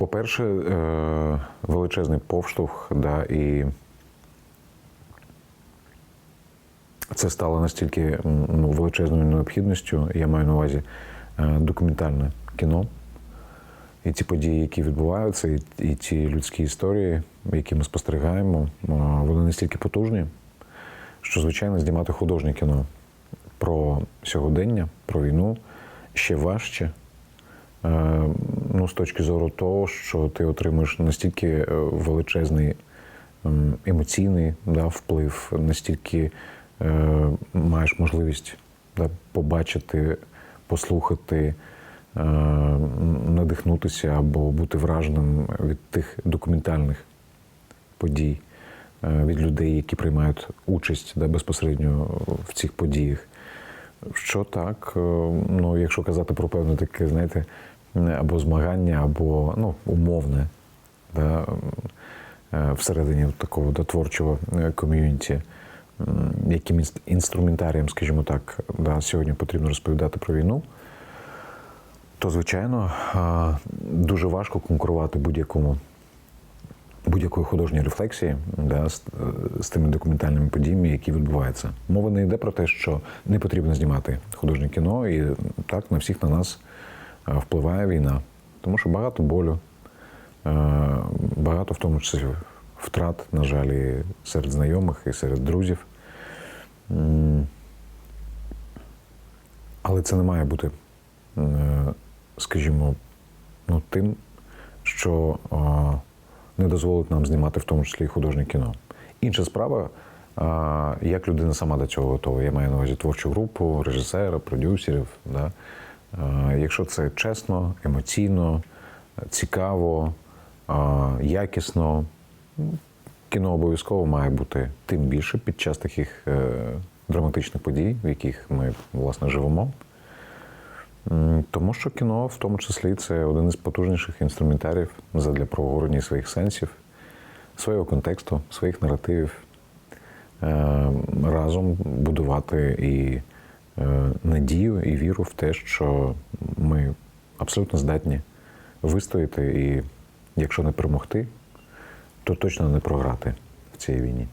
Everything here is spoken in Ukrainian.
По-перше, е, величезний повштовх, да, і це стало настільки ну, величезною необхідністю, я маю на увазі е, документальне кіно. І ті події, які відбуваються, і, і ті людські історії, які ми спостерігаємо, вони настільки потужні, що, звичайно, знімати художнє кіно про сьогодення, про війну ще важче. Ну, з точки зору того, що ти отримуєш настільки е, величезний ем, емоційний да, вплив, настільки е, маєш можливість да, побачити, послухати, е, надихнутися або бути враженим від тих документальних подій, е, від людей, які приймають участь да, безпосередньо в цих подіях. Що так, е, ну якщо казати про певне таке, знаєте, або змагання, або ну, умовне, да, е, всередині такого да, творчого е, ком'юніті, яким інст- інструментарієм, скажімо так, да, сьогодні потрібно розповідати про війну, то звичайно дуже важко конкурувати будь-якому будь-якої художньої рефлексії да, з, з тими документальними подіями, які відбуваються. Мова не йде про те, що не потрібно знімати художнє кіно, і так на всіх на нас е, впливає війна. Тому що багато болю, е, багато в тому числі втрат, на жаль, і серед знайомих, і серед друзів. Але це не має бути, е, скажімо, ну, тим, що е, не дозволить нам знімати в тому числі і художнє кіно. Інша справа, як людина сама до цього готова. Я маю на увазі творчу групу, режисера, продюсерів. Да? Якщо це чесно, емоційно, цікаво, якісно, кіно обов'язково має бути тим більше під час таких е, драматичних подій, в яких ми власне живемо. Тому що кіно, в тому числі, це один із потужніших інструментарів для проговорення своїх сенсів, свого контексту, своїх наративів, Е, разом будувати і надію, і віру в те, що ми абсолютно здатні вистояти, і якщо не перемогти, то точно не програти в цій війні.